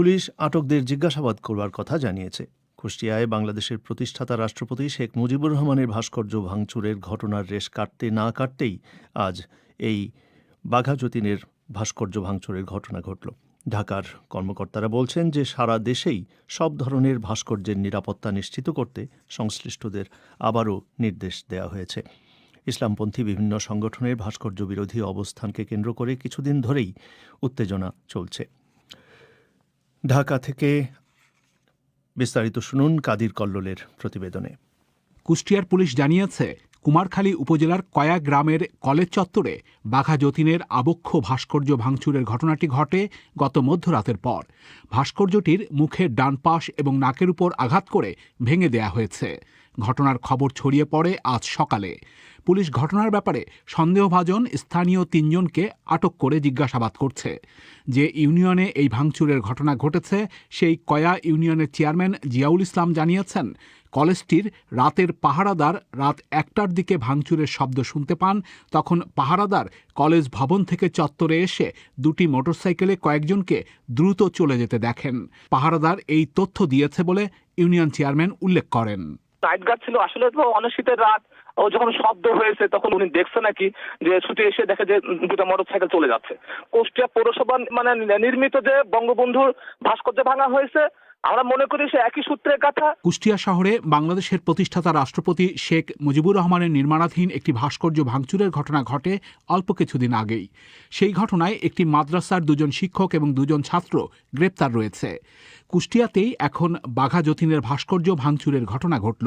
Police আটকদের জিজ্ঞাসাবাদ করবার কথা জানিয়েছে। কুষ্টিয়ায় বাংলাদেশের প্রতিষ্ঠাতা রাষ্ট্রপতি শেখ মুজিবুর রহমানের ভাস্কর্য ভাঙচুরের ঘটনার রেশ কাটতে না কাটতেই আজ এই বাঘা যতীনের ভাস্কর্য ভাঙচুরের ঘটনা ঘটল। ঢাকার কর্মকর্তারা বলছেন যে সারা দেশেই সব ধরনের ভাস্কর্যের নিরাপত্তা নিশ্চিত করতে সংশ্লিষ্টদের আবারও নির্দেশ দেওয়া হয়েছে। ইসলামপন্থী বিভিন্ন সংগঠনের ভাস্কর্য বিরোধী অবস্থানকে কেন্দ্র করে কিছুদিন ধরেই উত্তেজনা চলছে। ঢাকা থেকে বিস্তারিত শুনুন কাদির কল্লোলের প্রতিবেদনে। কুষ্টিয়ার পুলিশ জানিয়েছে, কুমারখালী উপজেলার কয়া গ্রামের কলেজ চত্বরে বাঘা যতীনের আবক্ষ ভাস্কর্য ভাঙচুরের ঘটনাটি ঘটে গত মধ্যরাতের পর। ভাস্কর্যটির মুখের ডান পাশ এবং নাকের উপর আঘাত করে ভেঙে দেয়া হয়েছে। ঘটনার খবর ছড়িয়ে পড়ে আজ সকালে। পুলিশ ঘটনার ব্যাপারে সন্দেহভাজন স্থানীয় তিনজনকে আটক করে জিজ্ঞাসাবাদ করছে। যে ইউনিয়নে এই ভাঙচুরের ঘটনা ঘটেছে, সেই কয়া ইউনিয়নের চেয়ারম্যান জিয়াউল ইসলাম জানিয়েছেন, কলেজটির রাতের পাহারাদার রাত একটার দিকে ভাঙচুরের শব্দ শুনতে পান, তখন পাহারাদার কলেজ ভবন থেকে চত্বরে এসে দুটি মোটরসাইকেলে কয়েকজনকে দ্রুত চলে যেতে দেখেন। পাহারাদার এই তথ্য দিয়েছে বলে ইউনিয়ন চেয়ারম্যান উল্লেখ করেন। নাইট গার্ড ছিল আসলে তো রাত ও যখন শব্দ হয়েছে, তখন উনি দেখছে নাকি যে ছুটে এসে দেখে যে দুটো মোটর সাইকেল চলে যাচ্ছে। কুষ্টিয়া পৌরসভা মানে নির্মিত যে বঙ্গবন্ধুর ভাস্কর্য ভাঙা হয়েছে, আমরা মনে করি সে একই সূত্রের কথা। কুষ্টিয়া শহরে বাংলাদেশের প্রতিষ্ঠাতা রাষ্ট্রপতি শেখ মুজিবুর রহমানের নির্মাণাধীন একটি ভাস্কর্য ভাঙচুরের ঘটনা ঘটে অল্প কিছুদিন আগেই। সেই ঘটনায় একটি মাদ্রাসার দুজন শিক্ষক এবং দুজন ছাত্র গ্রেপ্তার রয়েছে। কুষ্টিয়াতেই এখন বাঘা যতীনের ভাস্কর্য ভাঙচুরের ঘটনা ঘটল।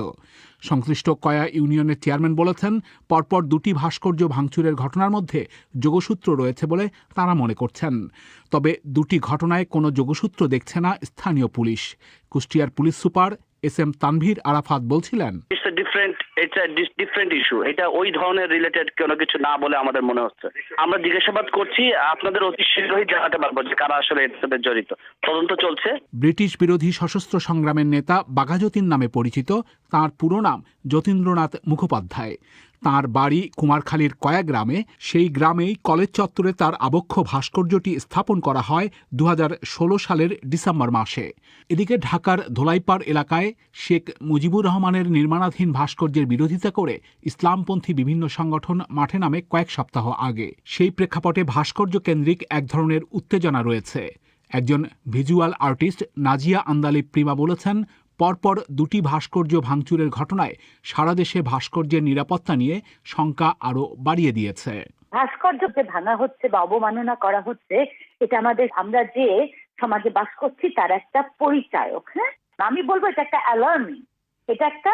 সংশ্লিষ্ট কয়া ইউনিয়নের চেয়ারম্যান বলেছেন, পরপর দুটি ভাস্কর্য ভাঙচুরের ঘটনার মধ্যে যোগসূত্র রয়েছে বলে তারা মনে করছেন। তবে দুটি ঘটনায় কোনো যোগসূত্র দেখছে না স্থানীয় পুলিশ। কুষ্টিয়ার police super S M Tanvir Arafat বলছিলেন। ডিফারেন্ট ইটস ডিফারেন্ট ইস্যু এটা ওই ধরনের রিলেটেড কোনো কিছু না বলে আমাদের মনে হচ্ছে। আমরা জিজ্ঞাসাবাদ করছি আপনাদের অতি শীঘ্রই জানাতে পারব যে কারা আসলে এর সাথে জড়িত। তদন্ত চলছে। ব্রিটিশ বিরোধী সশস্ত্র সংগ্রামের নেতা বাঘাযতীন নামে পরিচিত তার পুরো নাম যতীন্দ্রনাথ মুখোপাধ্যায়। তার বাড়ি কুমারখালীর কয়া গ্রামে। সেই গ্রামেই কলেজ চত্বরে তার আবক্ষ ভাস্কর্যটি স্থাপন করা হয় দু হাজার ষোলো সালের ডিসেম্বর মাসে। এদিকে ঢাকার ধোলাইপাড় এলাকায় শেখ মুজিবুর রহমানের নির্মাণাধীন ভাস্কর্যের বিরোধিতা করে ইসলামপন্থী বিভিন্ন সংগঠন মাঠে নামে কয়েক সপ্তাহ আগে। সেই প্রেক্ষাপটে ভাস্কর্য কেন্দ্রিক এক ধরনের উত্তেজনা রয়েছে। একজন ভিজুয়াল আর্টিস্ট নাজিয়া আন্দালি প্রিমা বলেছেন পরপর দুটি ভাস্কর্য ভাঙচুরের ঘটনায় সারা দেশে ভাস্কর্যের নিরাপত্তা নিয়ে শঙ্কা আরও বাড়িয়ে দিয়েছে। ভাস্কর্য যে ভাঙা হচ্ছে বা অবমাননা করা হচ্ছে, এটা আমাদের, আমরা যে সমাজে বাস করছি, তার একটা পরিচায়ক হ্যাঁ? আমি বলব এটা একটা অ্যালার্মিং এটা একটা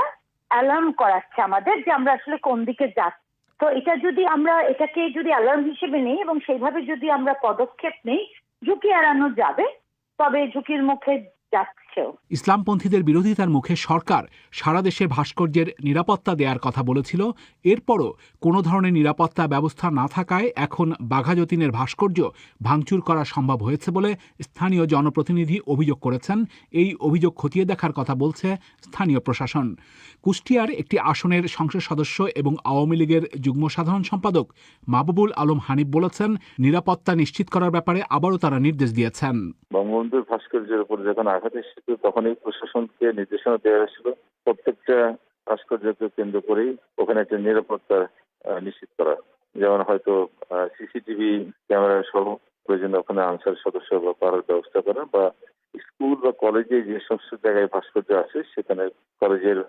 অ্যালার্ম করাচ্ছে আমাদের যে আমরা আসলে কোন দিকে যাচ্ছি। তো এটা যদি আমরা, এটাকে যদি অ্যালার্ম হিসেবে নেই এবং সেইভাবে যদি আমরা পদক্ষেপ নেই, ঝুঁকি এড়ানো যাবে, তবে ঝুঁকির মুখে যাচ্ছেও ইসলামপন্থীদের বিরোধিতার মুখে সরকার সারা দেশে ভাস্কর্যের নিরাপত্তা দেওয়ার কথা বলেছিল। এরপরও কোনো ধরনের নিরাপত্তা ব্যবস্থা না থাকায় এখন বাঘাযতীনের ভাস্কর্য ভাঙচুর করা সম্ভব হয়েছে বলে স্থানীয় জনপ্রতিনিধি অভিযোগ করেছেন। এই অভিযোগ খতিয়ে দেখার কথা বলছে স্থানীয় প্রশাসন। কুষ্টিয়ার একটি আসনের সংসদ সদস্য এবং আওয়ামী লীগের যুগ্ম সাধারণ সম্পাদক মাহবুবুল আলম হানিফ বলেছেন নিরাপত্তা নিশ্চিত করার ব্যাপারে আবারও তারা নির্দেশ দিয়েছেন। বঙ্গবন্ধুর ভাস্কর্যের উপর যখন আঘাত এসেছিল তখনই প্রশাসনকে নির্দেশনা দেওয়া হয়েছিল প্রত্যেকটা ভাস্কর্যকে কেন্দ্র করেই ওখানে একটা নিরাপত্তা নিশ্চিত করা। যেমন হয়তো সিসিটিভি ক্যামেরা সহ প্রয়োজন ওখানে আনসার সদস্য বা পাড়ার ব্যবস্থা করা বা স্কুল বা কলেজে যে সমস্ত জায়গায় ভাস্কর্য আছে সেখানে কলেজের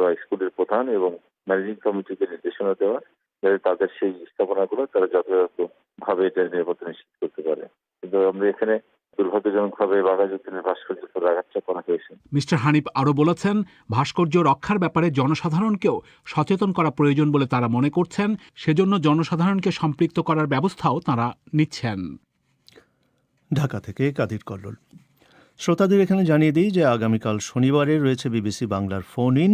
বা স্কুলের প্রধান এবং ম্যানেজিং কমিটিকে নির্দেশনা দেওয়া যাতে তাদের সেই স্থাপনাগুলো তারা যথাযথ ভাবে এটা নিরাপত্তা নিশ্চিত করতে পারে। কিন্তু আমরা এখানে দুর্ভাগ্যজনকভাবে বাঘা ভাস্কর্য আঘাতটা করা হয়েছে মিস্টার হানিফ আরও বলেছেন ভাস্কর্য রক্ষার ব্যাপারে জনসাধারণকেও সচেতন করা প্রয়োজন বলে তারা মনে করছেন সেজন্য জনসাধারণকে সম্পৃক্ত করার ব্যবস্থাও তারা নিচ্ছেন। ঢাকা থেকে কাদির কল্লোল। শ্রোতাদের এখানে জানিয়ে দিই যে আগামীকাল শনিবারে রয়েছে বিবিসি বাংলার ফোন ইন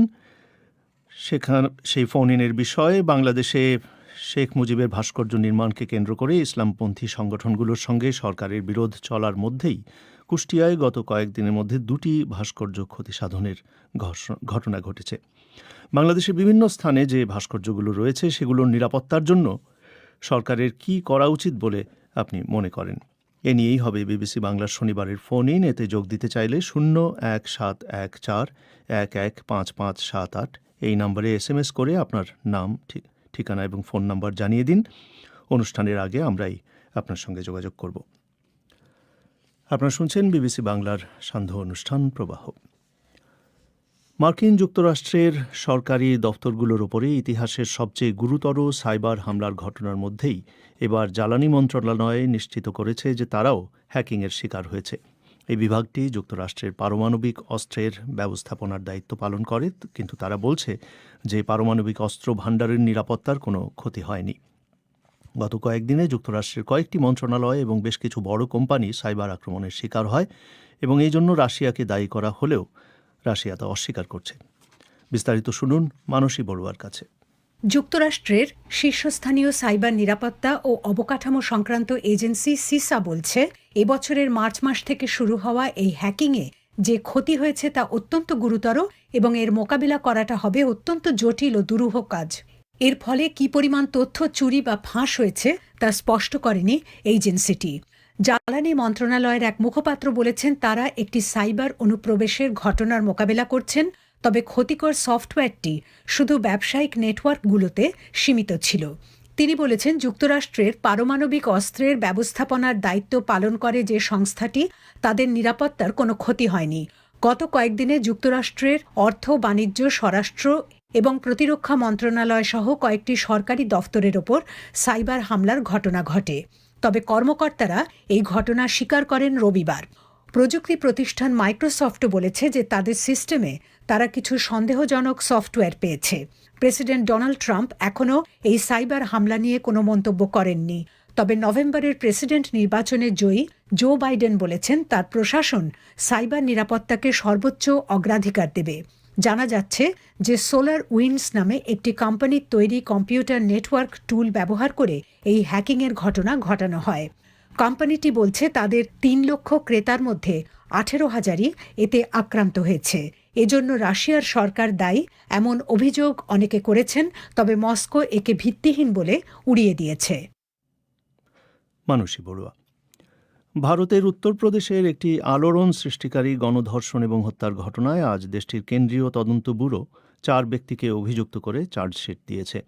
সেখান সেই ফোন ইনের বিষয়ে বাংলাদেশে শেখ মুজিবের ভাস্কর্য নির্মাণকে কেন্দ্র করে ইসলামপন্থী সংগঠনগুলোর সঙ্গে সরকারের বিরোধ চলার মধ্যেই কুষ্টিয়ায় গত কয়েকদিনের মধ্যে দুটি ভাস্কর্য ক্ষতি সাধনের ঘটনা ঘটেছে। বাংলাদেশের বিভিন্ন স্থানে যে ভাস্কর্যগুলো রয়েছে, সেগুলোর নিরাপত্তার জন্য সরকারের কি করা উচিত বলে আপনি মনে করেন? এ নিয়েই হবে বিবিসি বাংলার শনিবারের ফোন ইন। এতে যোগ দিতে চাইলে শূন্য এক সাত এক চার, এক এক পাঁচ পাঁচ সাত আট এই নম্বরে এস এম এস করে আপনার নাম ঠি- ঠিকানা এবং ফোন নাম্বার জানিয়ে দিন। অনুষ্ঠানের আগে আমরাই আপনার সঙ্গে যোগাযোগ করব। আপনারা শুনছেন বিবিসি বাংলার সান্ধ্য অনুষ্ঠান প্রবাহ। মার্কিন যুক্তরাষ্ট্রের সরকারি দফতরগুলোর ওপরে ইতিহাসের সবচেয়ে গুরুতর সাইবার হামলার ঘটনার মধ্যেই এবার জ্বালানি মন্ত্রণালয় নিশ্চিত করেছে যে তারাও হ্যাকিংয়ের শিকার হয়েছে। এই বিভাগটি যুক্তরাষ্ট্রের পারমাণবিক অস্ত্রের ব্যবস্থাপনার দায়িত্ব পালন করে, কিন্তু তারা বলছে যে পারমাণবিক অস্ত্র ভাণ্ডারের নিরাপত্তার কোনো ক্ষতি হয়নি। গত কয়েকদিনে যুক্তরাষ্ট্রের কয়েকটি মন্ত্রণালয় এবং বেশ কিছু বড় কোম্পানি সাইবার আক্রমণের শিকার হয় এবং এই জন্য রাশিয়াকে দায়ী করা হলেও রাশিয়া তা অস্বীকার করছে। বিস্তারিত শুনুন মানসী বড়ুয়ার কাছে। যুক্তরাষ্ট্রের শীর্ষস্থানীয় সাইবার নিরাপত্তা ও অবকাঠামো সংক্রান্ত এজেন্সি সিসা বলছে এবছরের মার্চ মাস থেকে শুরু হওয়া এই হ্যাকিংয়ে যে ক্ষতি হয়েছে তা অত্যন্ত গুরুতর এবং এর মোকাবিলা করাটা হবে অত্যন্ত জটিল ও দুরূহ কাজ। এর ফলে কি পরিমাণ তথ্য চুরি বা ফাঁস হয়েছে তা স্পষ্ট করেনি এজেন্সিটি। জ্বালানি মন্ত্রণালয়ের এক মুখপাত্র বলেছেন, তারা একটি সাইবার অনুপ্রবেশের ঘটনার মোকাবেলা করছেন, তবে ক্ষতিকর সফটওয়্যারটি শুধু ব্যবসায়িক নেটওয়ার্কগুলোতে সীমিত ছিল। তিনি বলেছেন, যুক্তরাষ্ট্রের পারমাণবিক অস্ত্রের ব্যবস্থাপনার দায়িত্ব পালন করে যে সংস্থাটি, তাদের নিরাপত্তার কোনো ক্ষতি হয়নি। গত কয়েকদিনে যুক্তরাষ্ট্রের অর্থ, বাণিজ্য, স্বরাষ্ট্র এবং প্রতিরক্ষা মন্ত্রণালয় সহ কয়েকটি সরকারি দফতরের ওপর সাইবার হামলার ঘটনা ঘটে। তবে কর্মকর্তারা এই ঘটনা স্বীকার করেন রবিবার। প্রযুক্তি প্রতিষ্ঠান মাইক্রোসফট বলেছে যে তাদের সিস্টেমে তারা কিছু সন্দেহজনক সফটওয়্যার পেয়েছে। প্রেসিডেন্ট ডোনাল্ড ট্রাম্প এখনও এই সাইবার হামলা নিয়ে কোনো মন্তব্য করেননি। তবে নভেম্বরের প্রেসিডেন্ট নির্বাচনে জয়ী জো বাইডেন বলেছেন তার প্রশাসন সাইবার নিরাপত্তাকে সর্বোচ্চ অগ্রাধিকার দেবে। জানা যাচ্ছে যে সোলার উইন্ডস নামে একটি কোম্পানির তৈরি কম্পিউটার নেটওয়ার্ক টুল ব্যবহার করে এই হ্যাকিংয়ের ঘটনা ঘটানো হয়। কোম্পানিটি বলছে তাদের তিন লক্ষ ক্রেতার মধ্যে আঠেরো হাজারই এতে আক্রান্ত হয়েছে। এজন্য রাশিয়ার সরকার দায়ী, এমন অভিযোগ অনেকে করেছেন, তবে মস্কো একে ভিত্তিহীন বলে উড়িয়ে দিয়েছে। মানসী বড়ুয়া, ভারতের উত্তরপ্রদেশের একটি আলোড়ন সৃষ্টিকারী গণধর্ষণ এবং হত্যার ঘটনায় আজ দেশটির কেন্দ্রীয় তদন্ত ব্যুরো চার ব্যক্তিকে অভিযুক্ত করে চার্জশিট দিয়েছে।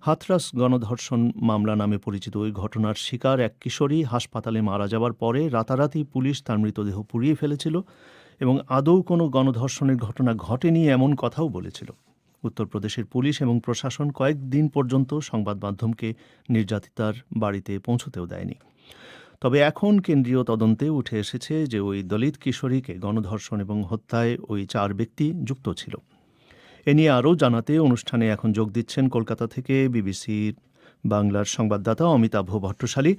হাথরাস গণধর্ষণ মামলা নামে পরিচিত ওই ঘটনার শিকার এক কিশোরী হাসপাতালে মারা যাওয়ার পরে রাতারাতি পুলিশ তার মৃতদেহ পুড়িয়ে ফেলেছিল এবং আদৌ কোনো গণধর্ষণের ঘটনা ঘটেনি এমন কথাও বলেছিল। উত্তরপ্রদেশের পুলিশ এবং প্রশাসন কয়েকদিন পর্যন্ত সংবাদ মাধ্যমকে নির্যাতিতার বাড়িতে পৌঁছতেও দেয়নি। তবে এখন কেন্দ্রীয় তদন্তে উঠে এসেছে যে ওই দলিত কিশোরীকে গণধর্ষণ এবং হত্যায় ওই চার ব্যক্তি যুক্ত ছিল। এ নিয়ে আরও জানাতে অনুষ্ঠানে এখন যোগ দিচ্ছেন কলকাতা থেকে বিবিসির বাংলার সংবাদদাতা অমিতাভ ভট্টশালী।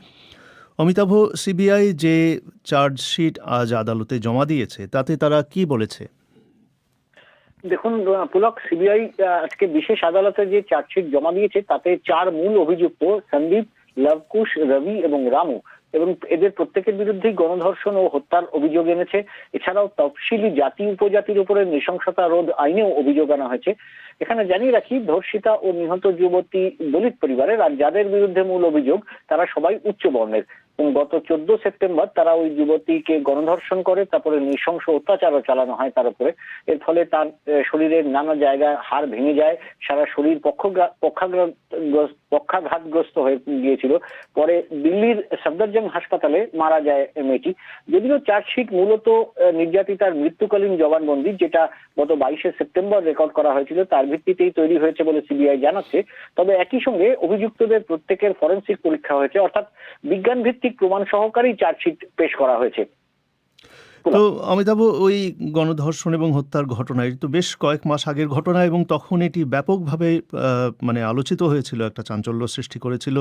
অমিতাভ, সিবিআই যে চার্জশিট আজ আদালতে জমা দিয়েছে, তাতে তারা কি বলেছে? দেখুন, পুলক, সিবিআই আজকে বিশেষ আদালতে যে চার্জশিট জমা দিয়েছে, তাতে চার মূল অভিযুক্ত, সন্দীপ, লবকুশ, রবি এবং রামু। এবং এদের প্রত্যেকের বিরুদ্ধেই গণধর্ষণ ও হত্যার অভিযোগ এনেছে। এছাড়াও তফসিলি জাতি উপজাতির উপরে নৃশংসতা রোধ আইনেও অভিযোগ আনা হয়েছে। এখানে জানিয়ে রাখি, ধর্ষিতা ও নিহত যুবতী দলিত পরিবারের আর যাদের বিরুদ্ধে মূল অভিযোগ, তারা সবাই উচ্চ বর্ণের। এবং গত চোদ্দ সেপ্টেম্বর তারা ওই যুবতীকে গণধর্ষণ করে, তারপরে নৃশংস অত্যাচারও চালানো হয় তার উপরে। এর ফলে তার শরীরের নানা জায়গায় হাড় ভেঙে যায়, সারা শরীর পক্ষাঘাতগ্রস্ত হয়ে গিয়েছিল। পরে দিল্লির সফদরজং হাসপাতালে মারা যায় মেয়েটি। যদিও চার্জশিট মূলত নির্যাতিতার মৃত্যুকালীন জবানবন্দি, যেটা গত বাইশে সেপ্টেম্বর রেকর্ড করা হয়েছিল, তার ভিত্তিতেই তৈরি হয়েছে বলে সিবিআই জানাচ্ছে। তবে একই সঙ্গে অভিযুক্তদের প্রত্যেকের ফরেন্সিক পরীক্ষা হয়েছে। অর্থাৎ বিজ্ঞান ভিত্তিক প্রমাণ সহকারেই চার্জশিট পেশ করা হয়েছে। তো অমিতাভ, ওই গণধর্ষণ এবং হত্যার ঘটনা এটি তো বেশ কয়েক মাস আগের ঘটনা এবং তখন এটি ব্যাপকভাবে মানে আলোচিত হয়েছিল, একটা চাঞ্চল্য সৃষ্টি করেছিল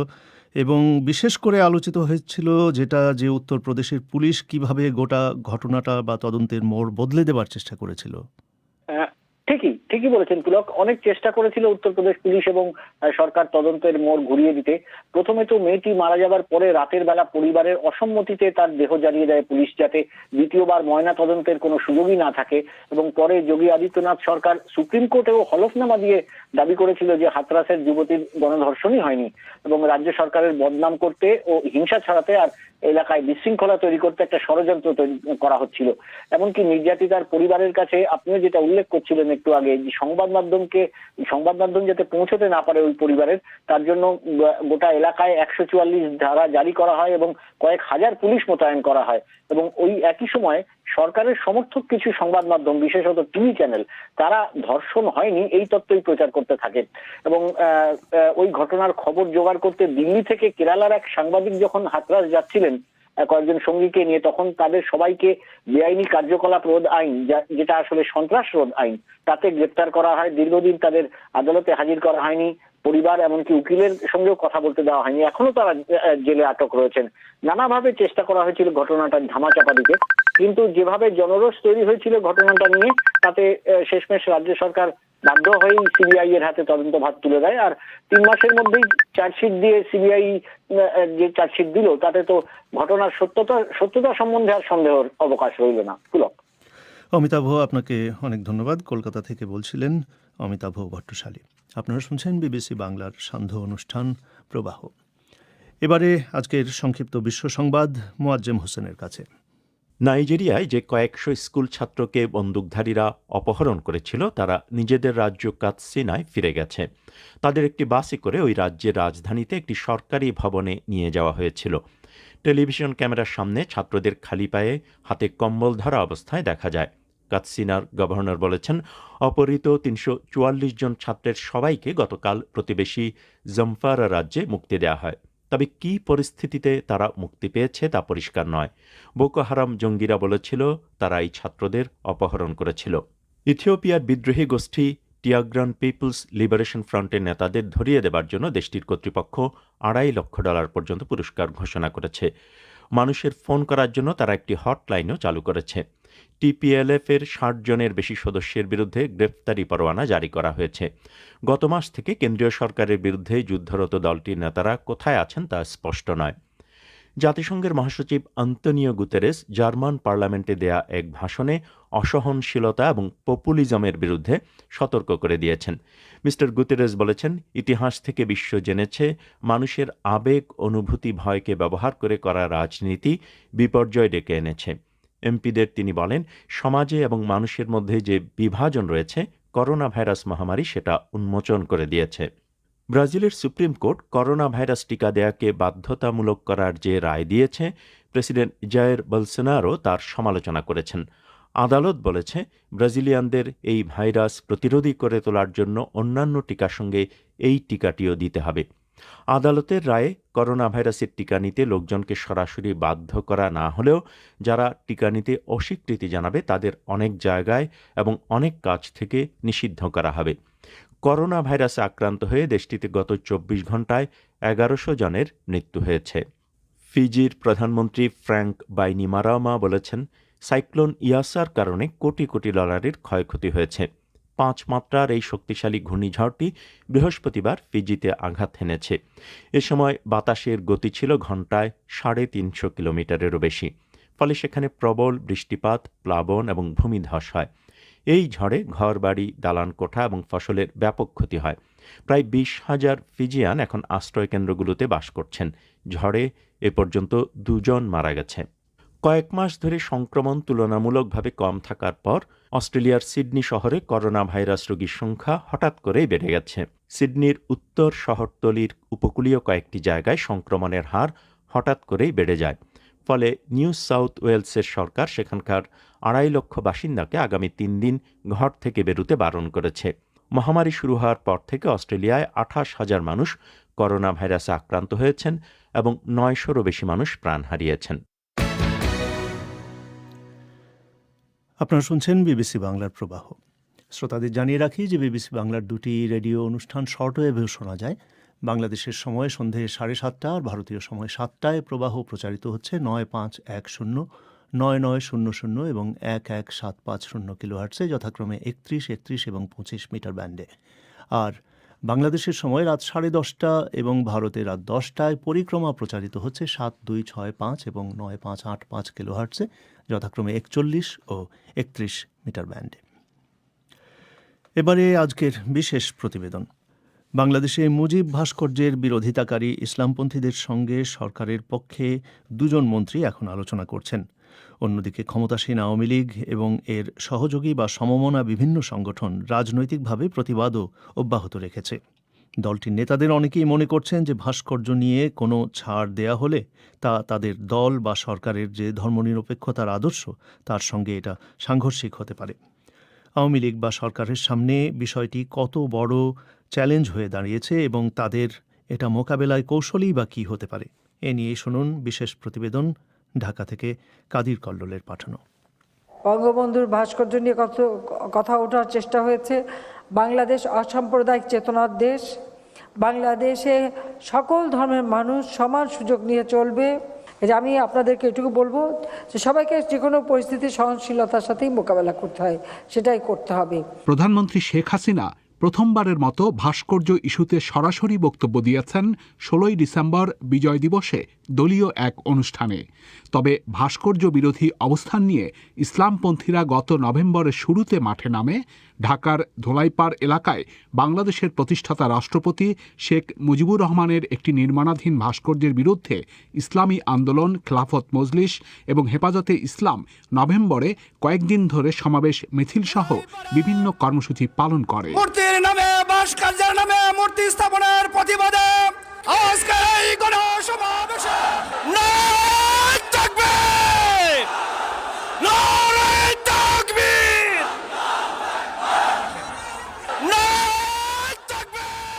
এবং বিশেষ করে আলোচিত হয়েছিল যেটা যে উত্তরপ্রদেশের পুলিশ কীভাবে গোটা ঘটনাটা বা তদন্তের মোড় বদলে দেবার চেষ্টা করেছিল। ঠিকই বলেছেন পুলক, অনেক চেষ্টা করেছিল উত্তরপ্রদেশ পুলিশ এবং সরকার তদন্তের মোড় ঘুরিয়ে দিতে। প্রথমে তো মেয়েটি মারা যাবার পরে রাতের বেলা পরিবারের অসম্মতিতে তার দেহ জ্বালিয়ে দেয় পুলিশ যাতে দ্বিতীয়বার ময়না তদন্তের কোনো সুযোগই না থাকে এবং পরে যোগী আদিত্যনাথ সরকার সুপ্রিম কোর্টেও হলফনামা দিয়ে দাবি করেছিল যে হাতরাসের যুবতীর গণধর্ষণই হয়নি এবং রাজ্য সরকারের বদনাম করতে ও হিংসা ছড়াতে আর এলাকায় বিশৃঙ্খলা তৈরি করতে একটা ষড়যন্ত্র তৈরি করা হচ্ছিল। এমনকি নির্যাতিতার পরিবারের কাছে আপনিও যেটা উল্লেখ করছিলেন একটু আগে, যে সংবাদ মাধ্যমকে, সংবাদ মাধ্যম যাতে পৌঁছতে না পারে ওই পরিবারের, তার জন্য গোটা এলাকায় একশো চুয়াল্লিশ ধারা জারি করা হয় এবং কয়েক হাজার পুলিশ মোতায়েন করা হয়। এবং ওই একই সময় সরকারের সমর্থক কিছু সংবাদ মাধ্যম, বিশেষত টিভি চ্যানেল, তারা ধর্ষণ হয়নি, এই তত্ত্বই প্রচার করতে থাকে। এবং ওই ঘটনার খবর জোগাড় করতে দিল্লি থেকে কেরালার এক সাংবাদিক যখন হাতরাস যাচ্ছিলেন কয়েকজন সঙ্গীকে নিয়ে, তখন তাদের সবাইকে বেআইনি কার্যকলাপ রোধ আইন যেটা আসলে সন্ত্রাস রোধ আইন, তাতে গ্রেপ্তার করা হয়। দীর্ঘদিন তাদের আদালতে হাজির করা হয়নি। পরিবার এমনকি উকিলের সঙ্গেও কথা বলতে দেওয়া হয়নি। এখনও তারা জেলে আটক রয়েছেন। নানাভাবে চেষ্টা করা হয়েছিল ঘটনাটা ধামাচাপা দিতে। কিন্তু যেভাবে জনরোষ তৈরি হয়েছিল ঘটনাটা নিয়ে, তাতে শেষমেশ রাজ্য সরকার বাধ্য হয়েই সিবিআই এর হাতে তদন্ত ভার তুলে দেয়। আর তিন মাসের মধ্যেই চার্জশিট দিয়ে সিবিআই যে চার্জশিট দিল, তাতে তো ঘটনার সত্যতা সত্যতা সম্বন্ধে আর সন্দেহের অবকাশ রইল না। পুলক। অমিতাভ, আপনাকে অনেক ধন্যবাদ। কলকাতা থেকে বলছিলেন অমিতাভ ভট্টশালী। আপনারা শুনছেন বিবিসি বাংলার সান্ধ্য অনুষ্ঠান প্রবাহ। এবারে আজকের সংক্ষিপ্ত বিশ্ব সংবাদ, মোয়াজ্জেম হোসেনের কাছে। নাইজেরিয়ায় যে কয়েকশো স্কুল ছাত্রকে বন্দুকধারীরা অপহরণ করেছিল, তারা নিজেদের রাজ্য কাতসিনায় ফিরে গেছে। তাদের একটি বাসে করে ওই রাজ্যের রাজধানীতে একটি সরকারি ভবনে নিয়ে যাওয়া হয়েছিল। টেলিভিশন ক্যামেরার সামনে ছাত্রদের খালি পায়ে হাতে কম্বল ধরা অবস্থায় দেখা যায়। কাতসিনার গভর্নর বলেছেন, অপহৃত তিনশো চুয়াল্লিশ জন ছাত্রের সবাইকে গতকাল প্রতিবেশী জম্ফারা রাজ্যে মুক্তি দেওয়া হয়। তবে কী পরিস্থিতিতে তারা মুক্তি পেয়েছে তা পরিষ্কার নয়। বোকো হারাম জঙ্গিরা বলেছিল তারা এই ছাত্রদের অপহরণ করেছিল। ইথিওপিয়ার বিদ্রোহী গোষ্ঠী টিয়াগ্রান পিপলস লিবারেশন ফ্রন্টের নেতাদের ধরিয়ে দেবার জন্য দেশটির কর্তৃপক্ষ আড়াই লক্ষ ডলার পর্যন্ত পুরস্কার ঘোষণা করেছে। মানুষের ফোন করার জন্য তারা একটি হটলাইনও চালু করেছে। টিপিএলএফ এর ষাট জনের বেশি সদস্যের বিরুদ্ধে গ্রেফতারি পরোয়ানা জারি করা হয়েছে। গত মাস থেকে কেন্দ্রীয় সরকারের বিরুদ্ধে যুদ্ধরত দলটির নেতারা কোথায় আছেন তা স্পষ্ট নয়। জাতিসংঘের মহাসচিব আন্তনিও গুতেরেস জার্মান পার্লামেন্টে দেয়া এক ভাষণে অসহনশীলতা এবং পপুলিজমের বিরুদ্ধে সতর্ক করে দিয়েছেন। মিস্টার গুতেরেস বলেছেন, ইতিহাস থেকে বিশ্ব জেনেছে, মানুষের আবেগ, অনুভূতি, ভয়কে ব্যবহার করে করা রাজনীতি বিপর্যয় ডেকে এনেছে। এমপিদের তিনি বলেন, সমাজে এবং মানুষের মধ্যে যে বিভাজন রয়েছে করোনা ভাইরাস মহামারী সেটা উন্মোচন করে দিয়েছে। ব্রাজিলের সুপ্রিম কোর্ট করোনা ভাইরাস টিকা দেয়াকে বাধ্যতামূলক করার যে রায় দিয়েছে, প্রেসিডেন্ট জায়ের বলসেনারও তার সমালোচনা করেছেন। আদালত বলেছে, ব্রাজিলিয়ানদের এই ভাইরাস প্রতিরোধী করে তোলার জন্য অন্যান্য টিকার সঙ্গে এই টিকাটিও দিতে হবে। আদালতের রায়ে করোনা ভাইরাসের টিকা নিতে লোকজনকে সরাসরি বাধ্য করা না হলেও যারা টিকা নিতে অস্বীকৃতি জানাবে, তাদের অনেক জায়গায় এবং অনেক কাজ থেকে নিষিদ্ধ করা হবে। করোনা ভাইরাসে আক্রান্ত হয়ে দেশটিতে গত চব্বিশ ঘন্টায় এগারোশো জনের মৃত্যু হয়েছে। ফিজির প্রধানমন্ত্রী ফ্র্যাঙ্ক বাইনিমারামা বলেছেন, সাইক্লোন ইয়াসার কারণে কোটি কোটি ডলারের ক্ষয়ক্ষতি হয়েছে। পাঁচ মাত্রার এই শক্তিশালী ঘূর্ণিঝড়টি বৃহস্পতিবার ফিজিতে আঘাত হেনেছে। এ সময় বাতাসের গতি ছিল ঘন্টায় সাড়ে তিনশো কিলোমিটারেরও বেশি, ফলে সেখানে প্রবল বৃষ্টিপাত, প্লাবন এবং ভূমিধস হয়। এই ঝড়ে ঘরবাড়ি দালান কোঠা এবং ফসলের ব্যাপক ক্ষতি হয়। প্রায় বিশ হাজার ফিজিয়ান এখন আশ্রয়কেন্দ্রগুলোতে বাস করছেন। ঝড়ে এ পর্যন্ত দুজন মারা গেছে। কয়েক মাস ধরে সংক্রমণ তুলনামূলকভাবে কম থাকার পর অস্ট্রেলিয়ার সিডনি শহরে করোনা ভাইরাস রোগীর সংখ্যা হঠাৎ করেই বেড়ে গেছে। সিডনির উত্তর শহরতলির উপকূলীয় কয়েকটি জায়গায় সংক্রমণের হার হঠাৎ করেই বেড়ে যায়। ফলে নিউ সাউথ ওয়েলসের সরকার সেখানকার আড়াই লক্ষ বাসিন্দাকে আগামী তিন দিন ঘর থেকে বেরুতে বারণ করেছে। মহামারী শুরু হওয়ার পর থেকে অস্ট্রেলিয়ায় আঠাশ হাজার মানুষ করোনা ভাইরাসে আক্রান্ত হয়েছেন এবং নয়শোরও বেশি মানুষ প্রাণ হারিয়েছেন। আপনারা শুনছেন বিবিসি বাংলার প্রবাহ। শ্রোতাদের জানিয়ে রাখি যে বিবিসি বাংলার দুটি রেডিও অনুষ্ঠান শর্ট ওয়েভেও শোনা যায়। বাংলাদেশের সময় সন্ধে সাড়ে সাতটা আর ভারতীয় সময় সাতটায় প্রবাহ প্রচারিত হচ্ছে নয় পাঁচ এক শূন্য, নয় নয় শূন্য শূন্য এবং এক এক সাত পাঁচ শূন্য কিলো হার্টসে যথাক্রমে একত্রিশ একত্রিশ এবং পঁচিশ মিটার ব্যান্ডে। আর বাংলাদেশের সময় রাত সাড়ে দশটা এবং ভারতে রাত দশটায় পরিক্রমা প্রচারিত হচ্ছে সাত দুই ছয় পাঁচ এবং নয় পাঁচ আট পাঁচ কিলো হার্টসে যথাক্রমে একচল্লিশ ও একত্রিশ মিটার ব্যান্ডে। এবারে আজকের বিশেষ প্রতিবেদন। বাংলাদেশে মুজিব ভাস্কর্যের বিরোধিতাকারী ইসলামপন্থীদের সঙ্গে সরকারের পক্ষে দুজন মন্ত্রী এখন আলোচনা করছেন। অন্যদিকে ক্ষমতাসীন আওয়ামী লীগ এবং এর সহযোগী বা সমমনা বিভিন্ন সংগঠন রাজনৈতিকভাবে প্রতিবাদও অব্যাহত রেখেছে। দলটির নেতাদের অনেকেই মনে করছেন যে ভাস্কর্য নিয়ে কোনো ছাড় দেয়া হলে তা তাদের দল বা সরকারের যে ধর্মনিরপেক্ষতার আদর্শ, তার সঙ্গে এটা সাংঘর্ষিক হতে পারে। আওয়ামী লীগ বা সরকারের সামনে বিষয়টি কত বড় চ্যালেঞ্জ হয়ে দাঁড়িয়েছে এবং তাদের এটা মোকাবেলায় কৌশলই বা কী হতে পারে, এ নিয়ে শুনুন বিশেষ প্রতিবেদন ঢাকা থেকে কাদির কল্লোলের পাঠানো। বঙ্গবন্ধুর ভাস্কর্য নিয়ে কত, কথা ওঠার চেষ্টা হয়েছে। বাংলাদেশ অসাম্প্রদায়িক চেতনার দেশ। বাংলাদেশে সকল ধর্মের মানুষ সমান সুযোগ নিয়ে চলবে। যে আমি আপনাদেরকে এটুকু বলব যে সবাইকে যে কোনো পরিস্থিতি সহনশীলতার সাথেই মোকাবেলা করতে হয়, সেটাই করতে হবে। প্রধানমন্ত্রী শেখ হাসিনা প্রথমবারের মতো ভাস্কর্য ইস্যুতে সরাসরি বক্তব্য দিয়েছেন ষোলোই ডিসেম্বর বিজয় দিবসে দলীয় এক অনুষ্ঠানে। তবে ভাস্কর্য বিরোধী অবস্থান নিয়ে ইসলামপন্থীরা গত নভেম্বরের শুরুতে মাঠে নামে ঢাকার ধোলাইপাড় এলাকায় বাংলাদেশের প্রতিষ্ঠাতা রাষ্ট্রপতি শেখ মুজিবুর রহমানের একটি নির্মাণাধীন ভাস্কর্যের বিরুদ্ধে ইসলামী আন্দোলন, খেলাফত মজলিস এবং হেফাজতে ইসলাম নভেম্বরে কয়েকদিন ধরে সমাবেশ মিছিলসহ বিভিন্ন কর্মসূচি পালন করে। প্রতিবাদে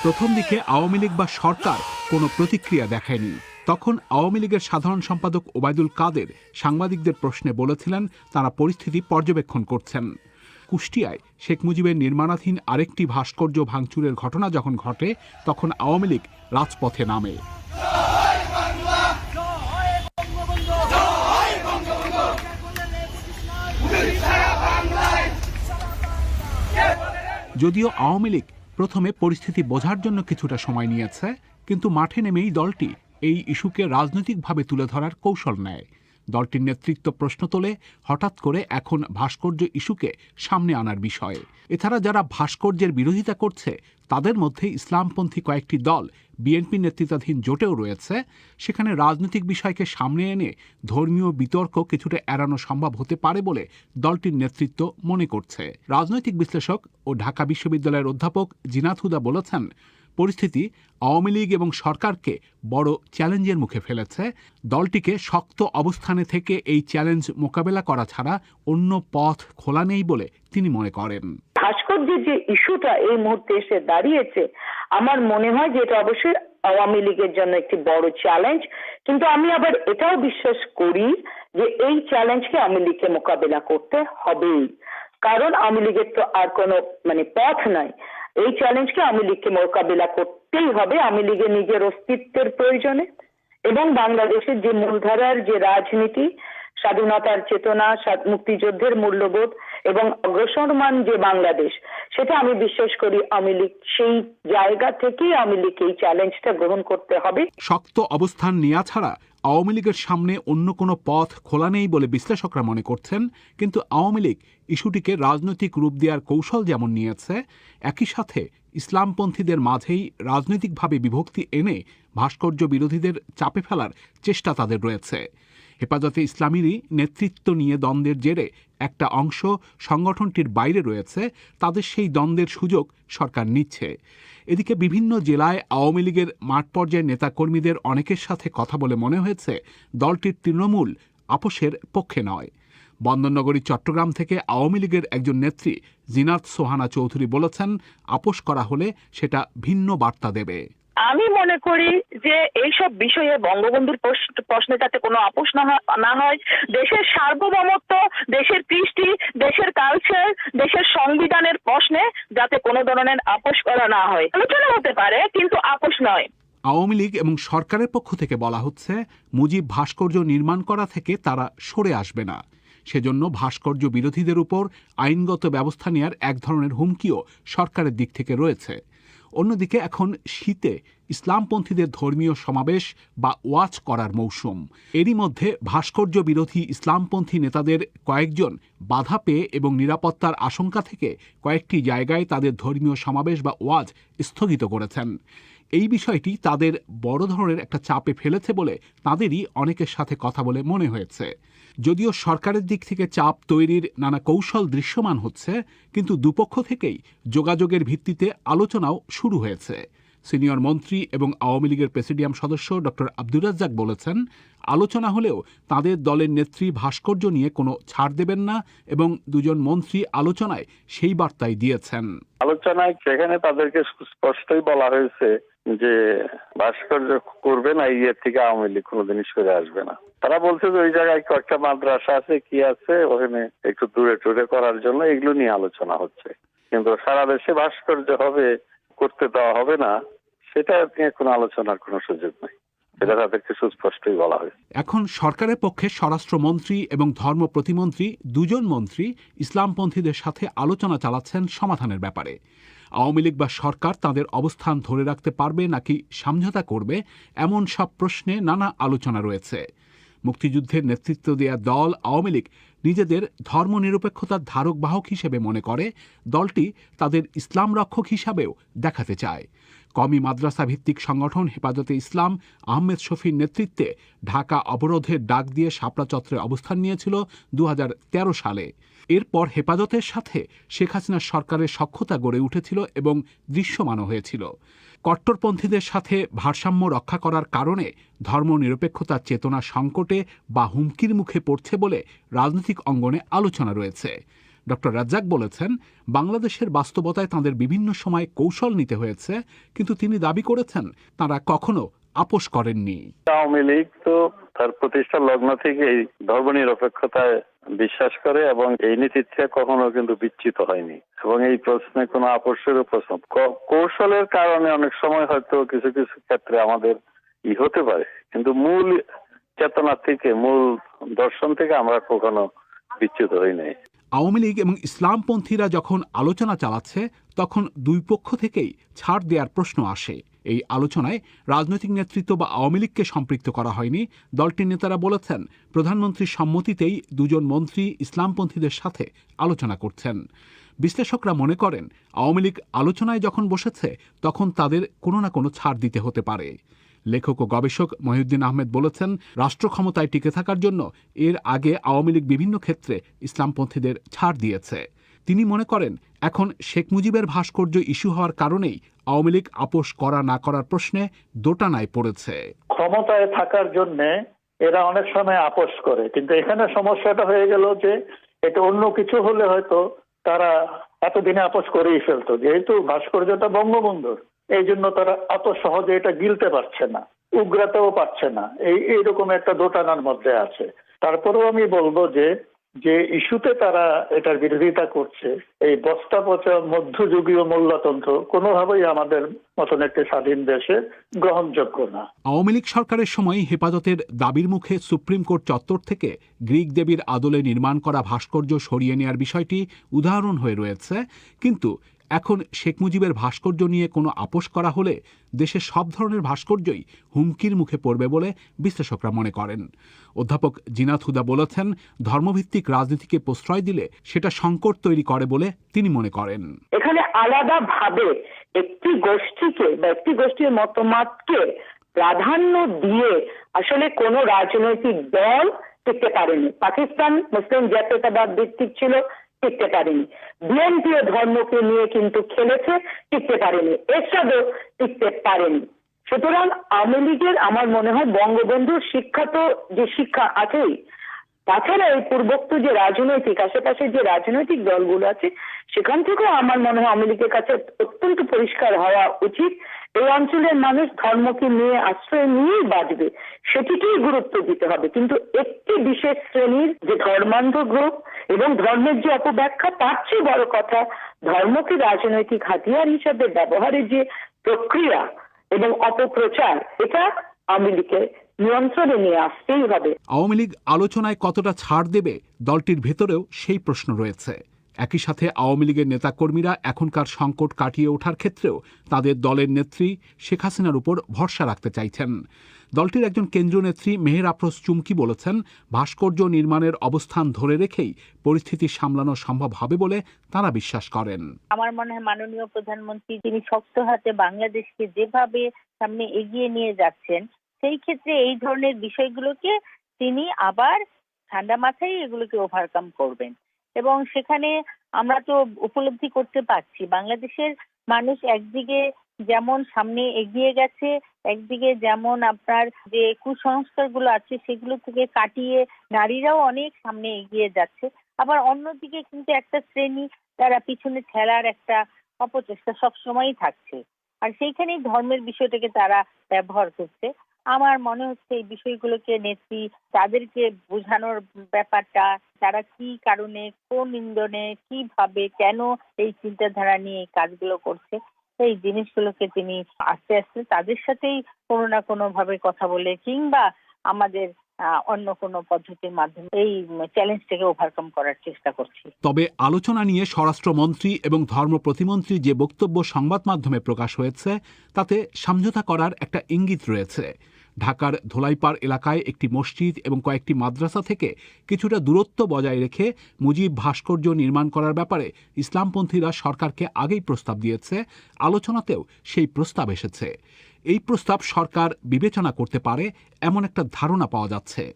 প্রথম দিকে আওয়ামী লীগ বা সরকার কোনো প্রতিক্রিয়া দেখায়নি তখন আওয়ামী লীগের সাধারণ সম্পাদক ওবায়দুল কাদের সাংবাদিকদের প্রশ্নে বলেছিলেন, তারা পরিস্থিতি পর্যবেক্ষণ করছেন। কুষ্টিয়ায় শেখ মুজিবের নির্মাণাধীন আরেকটি ভাস্কর্য ভাঙচুরের ঘটনা যখন ঘটে, তখন আওয়ামী লীগ রাজপথে নামে। যদিও আওয়ামী লীগ প্রথমে পরিস্থিতি বোঝার জন্য কিছুটা সময় নিয়েছে, কিন্তু মাঠে নেমেই দলটি এই ইস্যুকে রাজনৈতিকভাবে তুলে ধরার কৌশল নেয়। দলটির নেতৃত্ব প্রশ্ন তোলে, হঠাৎ করে এখন ভাস্কর্য ইস্যুকে সামনে আনার বিষয়ে। এছাড়া যারা ভাস্কর্যের বিরোধিতা করছে, তাদের মধ্যে ইসলামপন্থী কয়েকটি দল বিএনপি নেতৃত্বাধীন জোটেও রয়েছে। সেখানে রাজনৈতিক বিষয়কে সামনে এনে ধর্মীয় বিতর্ক কিছুটা এড়ানো সম্ভব হতে পারে বলে দলটির নেতৃত্ব মনে করছে। রাজনৈতিক বিশ্লেষক ও ঢাকা বিশ্ববিদ্যালয়ের অধ্যাপক জিনাত হুদা বলেছেন, পরিস্থিতি আওয়ামী লীগ এবং সরকারকে বড় চ্যালেঞ্জের মুখে ফেলেছে। দলটিকে শক্ত অবস্থানে থেকে এই চ্যালেঞ্জ মোকাবেলা করা ছাড়া অন্য পথ খোলা নেই বলে তিনি মনে করেন। ভাস্কর্যের যে ইস্যুটা এই মুহূর্তে এসে দাঁড়িয়েছে, আমার মনে হয় যে এটা অবশ্যই আওয়ামী লীগের জন্য একটি বড় চ্যালেঞ্জ কিন্তু আমি আবার এটাও বিশ্বাস করি যে এই চ্যালেঞ্জকে আওয়ামী লীগকে মোকাবেলা করতে হবেই। কারণ আওয়ামী লীগের তো আর কোনো মানে পথ নাই। এই চ্যালেঞ্জকে আওয়ামী লীগকে মোকাবেলা করতেই হবে আওয়ামী লীগের নিজের অস্তিত্বের প্রয়োজনে। এবং বাংলাদেশের যে মূলধারার যে রাজনীতি স্বাধীনতার চেতনা মুক্তিযুদ্ধের মূল্যবোধ এবং অগ্রসরমান যে বাংলাদেশ, সেটা আমি বিশ্বাস করি আওয়ামী লীগ সেই জায়গা থেকেই আওয়ামী লীগকে এই চ্যালেঞ্জটা গ্রহণ করতে হবে। শক্ত অবস্থান নেওয়া ছাড়া আওয়ামী লীগের সামনে অন্য কোনো পথ খোলা নেই বলে বিশ্লেষকরা মনে করছেন, কিন্তু আওয়ামী লীগ ইস্যুটিকে রাজনৈতিক রূপ দেওয়ার কৌশল যেমন নিয়েছে, একই সাথে ইসলামপন্থীদের মাঝেই রাজনৈতিকভাবে বিভক্তি এনে ভাস্কর্য বিরোধীদের চাপে ফেলার চেষ্টা তাদের রয়েছে। হেফাজতে ইসলামীরই নেতৃত্ব নিয়ে দ্বন্দ্বের জেরে একটা অংশ সংগঠনটির বাইরে রয়েছে, তাদের সেই দ্বন্দ্বের সুযোগ সরকার নিচ্ছে। এদিকে বিভিন্ন জেলায় আওয়ামী লীগের মাঠ পর্যায়ের নেতাকর্মীদের অনেকের সাথে কথা বলে মনে হয়েছে, দলটির তৃণমূল আপোষের পক্ষে নয়। বন্দরনগরী, চট্টগ্রাম থেকে আওয়ামী লীগের একজন নেত্রী জিনাত সোহানা চৌধুরী বলেছেন, আপোষ করা হলে সেটা ভিন্ন বার্তা দেবে। আমি মনে করি যে এইসব বিষয়ে বঙ্গবন্ধুর প্রশ্নে যাতে কোনো আপোষ না হয়- দেশের সার্বভৌমত্ব, দেশের কৃষ্টি, দেশের কালচার দেশের সংবিধানের প্রশ্নে যাতে কোনো ধরনের আপোষ করা না হয়। আলোচনা হতে পারে, কিন্তু আপোষ নয়। আওয়ামী লীগ এবং সরকারের পক্ষ থেকে বলা হচ্ছে, মুজিব ভাস্কর্য নির্মাণ করা থেকে তারা সরে আসবে না। সেজন্য ভাস্কর্য বিরোধীদের উপর আইনগত ব্যবস্থা নেয়ার এক ধরনের হুমকিও সরকারের দিক থেকে রয়েছে। অন্যদিকে এখন শীতে ইসলামপন্থীদের ধর্মীয় সমাবেশ বা ওয়াচ করার মৌসুম। এরই মধ্যে ভাস্কর্য বিরোধী ইসলামপন্থী নেতাদের কয়েকজন বাধা পেয়ে এবং নিরাপত্তার আশঙ্কা থেকে কয়েকটি জায়গায় তাদের ধর্মীয় সমাবেশ বা ওয়াজ স্থগিত করেছেন। এই বিষয়টি তাদের বড় ধরনের একটা চাপে ফেলেছে বলে তাদেরই অনেকের সাথে কথা বলে মনে হয়েছে। যদিও সরকারের দিক থেকে চাপ তৈরির নানা কৌশল দৃশ্যমান হচ্ছে, কিন্তু দুপক্ষ থেকেই যোগাযোগের ভিত্তিতে আলোচনাও শুরু হয়েছে। সিনিয়র মন্ত্রী এবং আওয়ামী লীগের প্রেসিডিয়াম সদস্য ডক্টর আব্দুর রাজ্জাক বলেছেন, আলোচনা হলেও তাদের দলের নেত্রী ভাস্কর্য নিয়ে কোনো ছাড় দেবেন না এবং দুজন মন্ত্রী আলোচনায় সেই বার্তাই দিয়েছেন। আলোচনায় সেখানে তাদেরকে স্পষ্টই বলা হয়েছে যে ভাস্কর্য করবে না ইয়ের থেকে আওয়ামী লীগ কোনোদিনই সরে আসবে না। তারা বলছে যে ওই জায়গায় কয়েকটা মাদ্রাসা আছে, কি আছে, ওখানে একটু দূরে টুরে করার জন্য এগুলো নিয়ে আলোচনা হচ্ছে। কিন্তু সারা দেশে ভাস্কর্য হবে করতে দেওয়া হবে না, সেটা নিয়ে কোনো আলোচনার কোনো সুযোগ নেই। সেটা তাদেরকে সুস্পষ্টই বলা হয়েছে। এখন সরকারের পক্ষে স্বরাষ্ট্রমন্ত্রী এবং ধর্ম প্রতিমন্ত্রী দুজন মন্ত্রী ইসলামপন্থীদের সাথে আলোচনা চালাচ্ছেন সমাধানের ব্যাপারে। আওয়ামী লীগ বা সরকার তাদের অবস্থান ধরে রাখতে পারবে নাকি সমঝোতা করবে, এমন সব প্রশ্নে নানা আলোচনা রয়েছে। মুক্তিযুদ্ধের নেতৃত্ব দেয়া দল আওয়ামী লীগ নিজেদের ধর্মনিরপেক্ষতার ধারক বাহক হিসেবে মনে করে দলটি তাদের ইসলাম রক্ষক হিসাবেও দেখাতে চায়। কমি মাদ্রাসা ভিত্তিক সংগঠন হেফাজতে ইসলাম আহমেদ শফির নেতৃত্বে ঢাকা অবরোধের ডাক দিয়ে শাপলা চত্বরে অবস্থান নিয়েছিল দু হাজার তেরো সালে। এরপর হেফাজতের সাথে শেখ হাসিনার সরকারের সক্ষতা গড়ে উঠেছিল এবং দৃশ্যমানও হয়েছিল। কট্টরপন্থীদের সাথে ভারসাম্য রক্ষা করার কারণে ধর্মনিরপেক্ষতার চেতনা সংকটে বা হুমকির মুখে পড়ছে বলে রাজনৈতিক অঙ্গনে আলোচনা রয়েছে। ডক্টর রাজ্জাক বলেছেন, বাংলাদেশের বাস্তবতায় তাঁদের বিভিন্ন সময় কৌশল নিতে হয়েছে, কিন্তু তিনি দাবি করেছেন তারা কখনো আপোষ করেননি। আওয়ামী লীগ তো তার প্রতিষ্ঠা লগ্ন থেকেই ধর্মনিরপেক্ষতায় বিশ্বাস করে এবং এই নীতি থেকে কখনো কিন্তু বিচ্ছিত হয়নি। এবং এই প্রশ্নে কোনো আপোষেরও প্রশ্ন কৌশলের কারণে অনেক সময় হয়তো কিছু কিছু ক্ষেত্রে আমাদের ই হতে পারে, কিন্তু মূল চেতনা থেকে, মূল দর্শন থেকে আমরা কখনো বিচ্যুত হই নাই। আওয়ামী লীগ এবং ইসলামপন্থীরা যখন আলোচনা চালাচ্ছে, তখন দুই পক্ষ থেকেই ছাড় দেওয়ার প্রশ্ন আসে। এই আলোচনায় রাজনৈতিক নেতৃত্ব বা আওয়ামী লীগকে সম্পৃক্ত করা হয়নি। দলটির নেতারা বলেছেন প্রধানমন্ত্রীর সম্মতিতেই দুজন মন্ত্রী ইসলামপন্থীদের সাথে আলোচনা করছেন। বিশ্লেষকরা মনে করেন, আওয়ামী লীগ আলোচনায় যখন বসেছে, তখন তাদের কোনো না কোনো ছাড় দিতে হতে পারে। লেখক ও গবেষক মহিউদ্দিন আহমেদ বলেছেন রাষ্ট্র ক্ষমতায় টিকে থাকার জন্য এর আগে আওয়ামী লীগ বিভিন্ন ক্ষেত্রে ইসলামপন্থীদের ছাড় দিয়েছে। তিনি মনে করেন, এখন শেখ মুজিবের ভাস্কর্য ইস্যু হওয়ার কারণেই আওয়ামী লীগ আপোষ করা না করার প্রশ্নে দোটানায় পড়েছে। ক্ষমতায় থাকার জন্য এরা অনেক সময় আপোষ করে, কিন্তু এখানে সমস্যাটা হয়ে গেল যে এটা অন্য কিছু হলে হয়তো তারা এতদিনে আপোষ করেই ফেলতো। যেহেতু ভাস্কর্যটা বঙ্গবন্ধুর এই জন্য তারা অত সহজে এটা গিলতে পারছে না, উগ্রাতেও পারছে না। এই, এইরকম একটা দোটানার মধ্যে আছে। তারপরেও আমি বলব যে যে ইস্যুতে তারা এটার বিরোধিতা করছে, এই বস্তা পচা মধ্যযুগীয় মূল্যতন্ত্র কোনোভাবেই আমাদের মতন একটি স্বাধীন দেশে গ্রহণযোগ্য না। আওয়ামী লীগ সরকারের সময় হেফাজতের দাবির মুখে সুপ্রিম কোর্ট চত্বর থেকে গ্রিক দেবীর আদলে নির্মাণ করা ভাস্কর্য সরিয়ে নেওয়ার বিষয়টি উদাহরণ হয়ে রয়েছে। কিন্তু এখন শেখ মুজিবের ভাস্কর্য নিয়ে কোনো আপোষ করা হলে দেশের সব ধরনের ভাস্কর্যই হুমকির মুখে পড়বে বলে বিশ্লেষকরা মনে করেন। অধ্যাপক জিনাত হুদা বলেছেন, ধর্মভিত্তিক রাজনীতিকে প্রশ্রয় দিলে সেটা সংকট তৈরি করে বলে তিনি মনে করেন। এখানে আলাদা ভাবে একটি গোষ্ঠীকে বা একটি গোষ্ঠীর মতামতকে প্রাধান্য দিয়ে আসলে কোনো রাজনৈতিক দল টিকতে পারেনি। পাকিস্তান, মুসলিম জাতীয়তাবাদ ভিত্তিক ছিল টিকতে পারেনি। বিএনপিও ধর্মকে নিয়ে কিন্তু খেলেছে, টিকতে পারেনি। এরশাদও টিকতে পারেনি। সুতরাং আওয়ামী লীগের আমার মনে হয় বঙ্গবন্ধুর শিক্ষা তো, যে শিক্ষা আছেই। তাছাড়া এই পূর্বোক্ত যে রাজনৈতিক আশেপাশে যে রাজনৈতিক দলগুলো আছে, সেখান থেকেও আমার মনে হয় আওয়ামী লীগের কাছে অত্যন্ত পরিষ্কার হওয়া উচিত। এই অঞ্চলের মানুষ ধর্মকে নিয়ে আশ্রয় নিয়েই বাঁচবে, সেটিকেই গুরুত্ব দিতে হবে। কিন্তু একটি বিশেষ শ্রেণির যে ধর্মান্ধ গ্রুপ এবং ধর্মের যে অপব্যাখ্যা, তার চেয়ে বড় কথা ধর্মকে রাজনৈতিক হাতিয়ার হিসাবে ব্যবহারের যে প্রক্রিয়া এবং অপপ্রচার, এটা আওয়ামী লীগের নিয়ন্ত্রণে নিয়ে আসতেই হবে। আওয়ামী লীগ আলোচনায় কতটা ছাড় দেবে দলটির ভেতরেও সেই প্রশ্ন রয়েছে। একই সাথে আওয়ামী লীগের নেতাকর্মীরা এখনকার সংকট কাটিয়ে ওঠার ক্ষেত্রেও তাদের দলের নেত্রী শেখ হাসিনার উপর ভরসা রাখতে চাইছেন। দলটির একজন কেন্দ্রীয় নেত্রী মেহের আফরোজ চুমকি বলেছেন, ভাস্কর্য নির্মাণের অবস্থান ধরে রেখেই পরিস্থিতি সামলানো সম্ভব হবে বলে তারা বিশ্বাস করেন। আমার মনে হয় মাননীয় প্রধানমন্ত্রী তিনি শক্ত হাতে বাংলাদেশকে যেভাবে সামনে এগিয়ে নিয়ে যাচ্ছেন, সেই ক্ষেত্রে এই ধরনের বিষয়গুলোকে তিনি আবার ঠান্ডা মাথায় এগুলোকে ওভারকাম করবেন। এবং সেখানে আমরা তো উপলব্ধি করতে পারছি। বাংলাদেশের মানুষ একদিকে যেমন সামনে এগিয়ে গেছে, একদিকে যেমন আপনার যে কুসংস্কারগুলো আছে সেগুলো থেকে কাটিয়ে নারীরাও অনেক সামনে এগিয়ে যাচ্ছে। আবার অন্যদিকে কিন্তু একটা শ্রেণি, তারা পিছনে ঠেলার একটা অপচেষ্টা সবসময়ই থাকছে। আর সেইখানেই ধর্মের বিষয়টাকে তারা ব্যবহার করছে। আমার মনে হচ্ছে এই বিষয়গুলোকে নেত্রী তাদেরকে বোঝানোর ব্যাপারটা, তারা কি কারণে, কোন ইন্ধনে, কীভাবে, কেন এই চিন্তাধারা নিয়ে এই কাজগুলো করছে, এই জিনিসগুলোকে তিনি আস্তে আস্তে তাদের সাথেই কোনো না কোনো ভাবে কথা বলে কিংবা আমাদের অন্য কোনো পদ্ধতির মাধ্যমে এই চ্যালেঞ্জটাকে ওভারকাম করার চেষ্টা করছি। তবে আলোচনা নিয়ে স্বরাষ্ট্রমন্ত্রী এবং ধর্ম প্রতিমন্ত্রী যে বক্তব্য সংবাদ মাধ্যমে প্রকাশ হয়েছে, তাতে সমঝোতা করার একটা ইঙ্গিত রয়েছে। ঢাকার ধোলাইপাড় এলাকায় একটি মসজিদ এবং কয়েকটি মাদ্রাসা থেকে কিছুটা দূরত্ব বজায় রেখে মুজিব ভাস্কর্য নির্মাণ করার ব্যাপারে ইসলামপন্থীরা সরকারকে আগেই প্রস্তাব দিয়েছে। আলোচনাতেও সেই প্রস্তাব এসেছে। এই প্রস্তাব সরকার বিবেচনা করতে পারে এমন একটা ধারণা পাওয়া যাচ্ছে।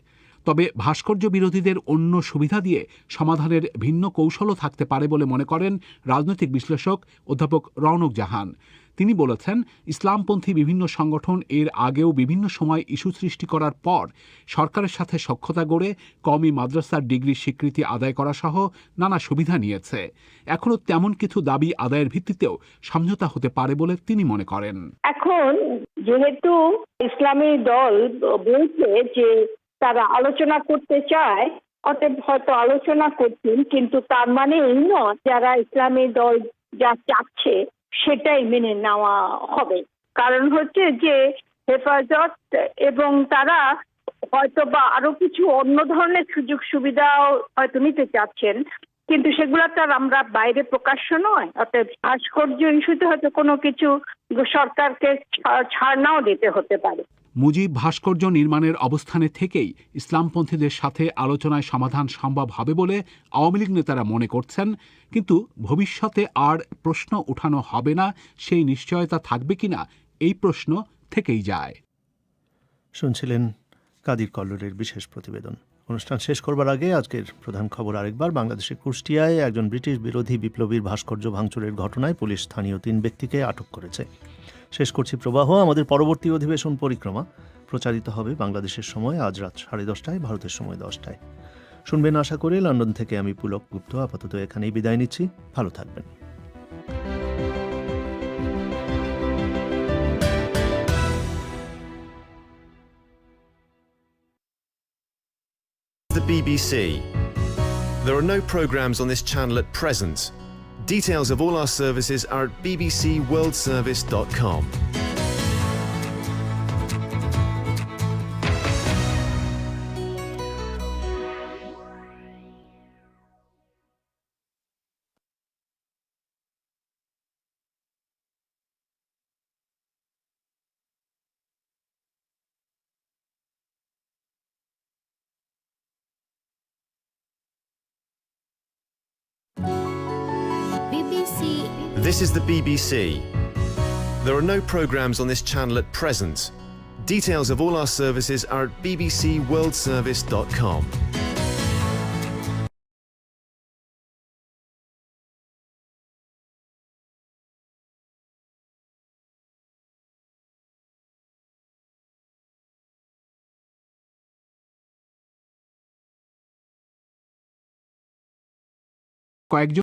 তবে ভাস্কর্য বিরোধীদের অন্য সুবিধা দিয়ে সমাধানের ভিন্ন কৌশলও থাকতে পারে বলে মনে করেন রাজনৈতিক বিশ্লেষক অধ্যাপক রওনক জাহান। তিনি বলেছেন, ইসলামপন্থী বিভিন্ন সংগঠন এর আগেও বিভিন্ন সময় ইস্যু সৃষ্টি করার পর সরকারের সাথে সক্ষতা গড়ে কমি মাদ্রাসার ডিগ্রি স্বীকৃতি আদায় করা সহ নানা সুবিধা নিয়েছে। এখনও তেমন কিছু দাবি আদায়ের ভিত্তিতেও সমঝোতা হতে পারে বলে তিনি মনে করেন। এখন যেহেতু ইসলামী দল বলছে যে তারা আলোচনা করতে চায়, অতএব হয়তো আলোচনা করছেন, কিন্তু তার মানে এই নয় যারা ইসলামী দল যা চাচ্ছে সেটাই মেনে নেওয়া হবে। কারণ হচ্ছে যে হেফাজত এবং তারা হয়তো বা আরও কিছু অন্য ধরনের সুযোগ সুবিধাও হয়তো নিতে চাচ্ছেন, কিন্তু সেগুলো তো আর আমরা বাইরে প্রকাশ্য নয়। অর্থাৎ ভাস্কর্য ইস্যুতে হয়তো কোনো কিছু সরকারকে ছাড় নাও দিতে হতে পারে। মুজিব ভাস্কর্য নির্মাণের অবস্থানে থেকেই ইসলামপন্থীদের সাথে আলোচনায় সমাধান সম্ভব হবে বলে আওয়ামী লীগ নেতারা মনে করছেন, কিন্তু ভবিষ্যতে আর প্রশ্ন উঠানো হবে না, সেই নিশ্চয়তা থাকবে কিনা, এই প্রশ্ন থেকেই যায়। শুনছিলেন কাদির কল্লোরের বিশেষ প্রতিবেদন। অনুষ্ঠান শেষ করবার আগে আজকের প্রধান খবর আরেকবার। বাংলাদেশের কুষ্টিয়ায় একজন ব্রিটিশ বিরোধী বিপ্লবীর ভাস্কর্য ভাঙচুরের ঘটনায় পুলিশ স্থানীয় তিন ব্যক্তিকে আটক করেছে। শেষ করছি প্রবাহ, আমাদের পরবর্তী অধিবেশন পরিক্রমা। প্রচারিত হবে বাংলাদেশের সময় আজ রাত সাড়ে দশটায়, ভারতের সময় দশটায়। শুনবেন আশা করে লন্ডন থেকে আমি পুলক গুপ্ত। আপাতত এখানেই বিদায় নিচ্ছি। ভালো থাকবেন। The BBC. There are no programmes on this channel at present. Details of all our services are at bbcworldservice.com. is the BBC. There are no programmes on this channel at present. Details of all our services are at bbcworldservice.com. কয়েকজন